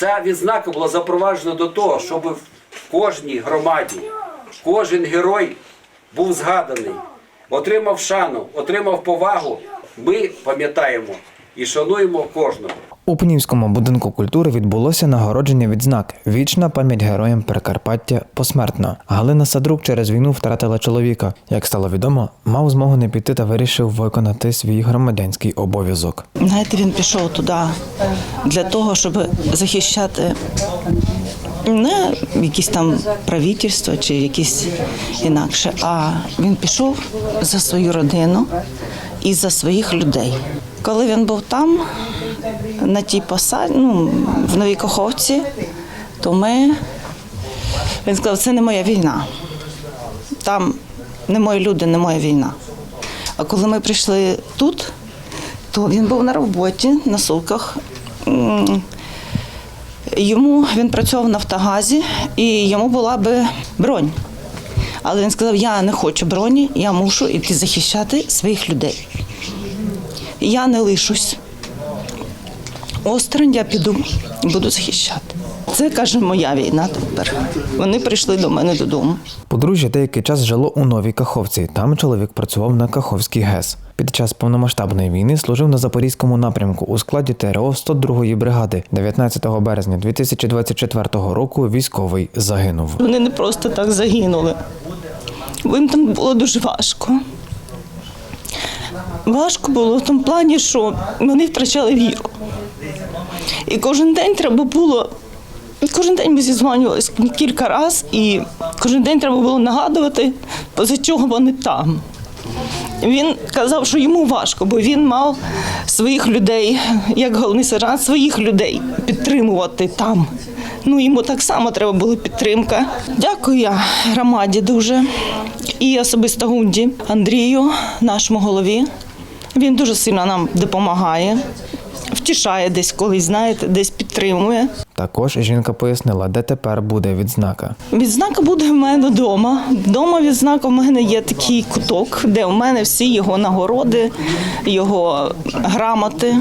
Ця відзнака була запроваджена до того, щоб в кожній громаді кожен герой був згаданий, отримав шану, отримав повагу. Ми пам'ятаємо і шануємо кожного. У Пнівському будинку культури відбулося нагородження відзнак Вічна пам'ять героям Прикарпаття посмертно. Галина Садрук через війну втратила чоловіка. Як стало відомо, мав змогу не піти та вирішив виконати свій громадянський обов'язок. Знаєте, він пішов туди для того, щоб захищати не якісь там правительство чи якісь інакше, а він пішов за свою родину і за своїх людей. Коли він був там, на тій посаді, ну, в Новій Каховці, то ми він сказав, це не моя війна. Там не мої люди, не моя війна. А коли ми прийшли тут, то він був на роботі на сулках. Йому він працював в Нафтогазі і йому була би бронь. Але він сказав: я не хочу броні, я мушу йти захищати своїх людей. Я не лишусь. Осторонь я піду буду захищати. Це каже моя війна тепер. Вони прийшли до мене додому. Подружжя деякий час жило у Новій Каховці. Там чоловік працював на Каховський ГЕС. Під час повномасштабної війни служив на запорізькому напрямку у складі ТРО 102-ї бригади. 19 березня 2024 року військовий загинув. Вони не просто так загинули. Їм там було дуже важко. Важко було в тому плані, що вони втрачали віру. І кожен день треба було. Кожен день ми зізванювалися кілька разів, і кожен день треба було нагадувати, поза чого вони там. Він казав, що йому важко, бо він мав своїх людей, як головний сержант, своїх людей підтримувати там. Ну йому так само треба була підтримка. Дякую я громаді дуже і особисто Гунді Андрію, нашому голові. Він дуже сильно нам допомагає, втішає десь колись, знаєте, десь підтримує. Також жінка пояснила, де тепер буде відзнака. Відзнака буде в мене вдома. Вдома відзнака в мене є такий куток, де в мене всі його нагороди, його грамоти.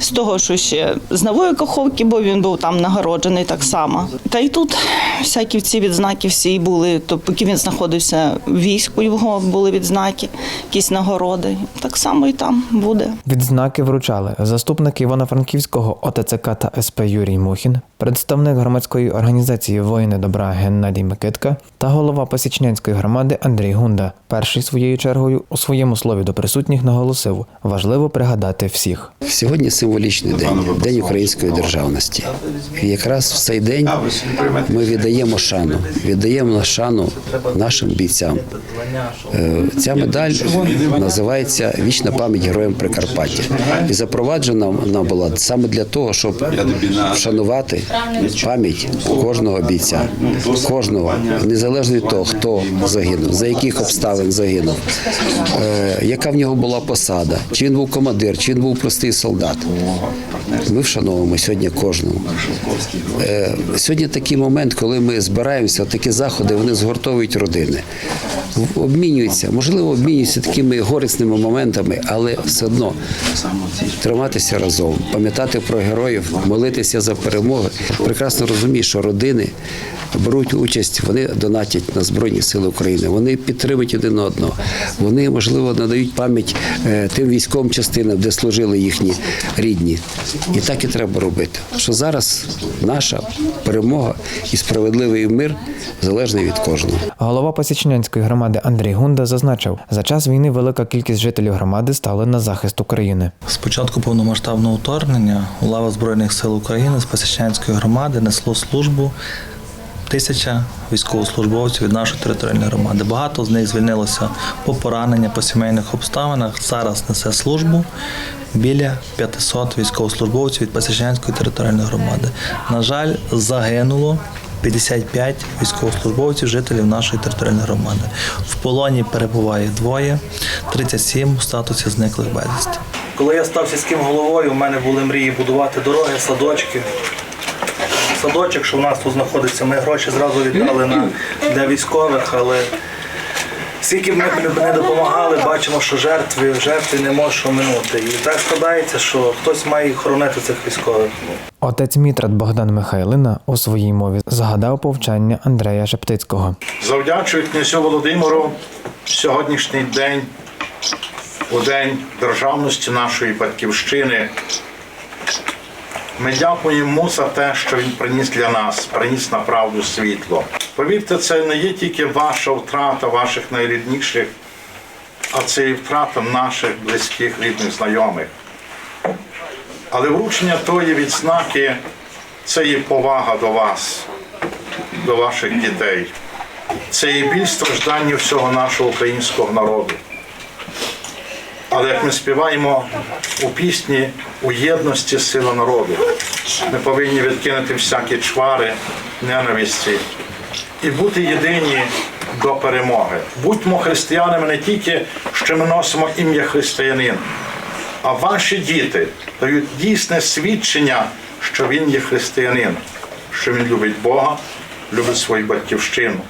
З того, що ще з нової каховки, бо він був там нагороджений так само. Та й тут всякі ці відзнаки всі були. То поки він знаходився в війську, його були відзнаки, якісь нагороди. Так само і там буде. Відзнаки вручали заступник Івано-Франківського ОТЦК та СП Юрій Мухін, представник громадської організації Воїни добра Геннадій Микитка та голова Посічнянської громади Андрій Гунда. Перший своєю чергою у своєму слові до присутніх наголосив: важливо пригадати всіх. Сьогодні символічний день, день української державності. І якраз в цей день ми віддаємо шану, віддаємо шану нашим бійцям. Е, Ця медаль називається Вічна пам'ять героям Прикарпаття. І запроваджена вона була саме для того, щоб вшанувати пам'ять кожного бійця, кожного, незалежно від того, хто загинув, за яких обставин загинув, е, яка в нього була посада, чи він був командир, чи він був простий солдат. Ми вшановуємо сьогодні кожного. Е, Сьогодні такий момент, коли ми збираємося, такі заходи вони згуртовують родини, обмінюються, можливо, обмінюються такими горісними моментами, але все одно триматися разом, пам'ятати про героїв, молитися за перемоги. Прекрасно розумію, що родини беруть участь, вони донатять на Збройні Сили України, вони підтримують один одного. Вони, можливо, надають пам'ять е, тим військовим частинам, де служили їхні рідні. І так і треба робити. Що зараз наша перемога і справедливий мир залежний від кожного. Голова Посічнянської громади Андрій Гунда зазначив, за час війни велика кількість жителів громади стали на захист України. З початку повномасштабного вторгнення у лавах Збройних сил України з Посічнянської громади несло службу тисяча військовослужбовців від нашої територіальної громади. Багато з них звільнилося по поранення, по сімейних обставинах. Зараз несе службу біля 500 військовослужбовців від Посічнянської територіальної громади. На жаль, загинуло 55 військовослужбовців, жителів нашої територіальної громади. В полоні перебуває двоє, 37 в статусі зниклих безвісти. Коли я став сільським головою, у мене були мрії будувати дороги, садочки. Садочок, що в нас тут знаходиться, ми гроші зразу віддали на, для військових, але Скільки б ми не допомагали, бачимо, що жертви, жертви не можуть оминути. І так складається, що хтось має хоронити цих військових. Отець Мітрат Богдан Михайлина у своїй мові згадав повчання Андрея Шептицького. Завдячую князю Володимиру сьогоднішній день, у день державності нашої батьківщини. Ми дякуємо за те, що він приніс для нас, приніс на правду світло. Повірте, це не є тільки ваша втрата ваших найрідніших, а це і втрата наших близьких, рідних, знайомих. Але вручення тої відзнаки це є повага до вас, до ваших дітей. Це і біль страждання всього нашого українського народу. Але як ми співаємо у пісні у єдності сила народу, ми повинні відкинути всякі чвари, ненависті і бути єдині до перемоги. Будьмо християнами не тільки, що ми носимо ім'я християнин, а ваші діти дають дійсне свідчення, що він є християнин, що він любить Бога, любить свою батьківщину.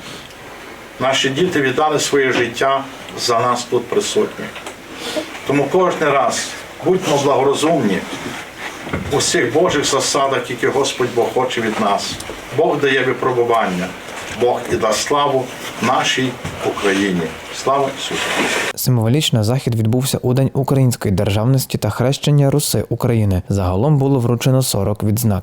Наші діти віддали своє життя за нас тут присутніх. Тому кожен раз будьмо благорозумні у всіх Божих засадах, які Господь Бог хоче від нас. Бог дає випробування, Бог і дасть славу нашій Україні. Слава Ісусу! Символічно захід відбувся у День української державності та хрещення Руси України. Загалом було вручено 40 відзнак.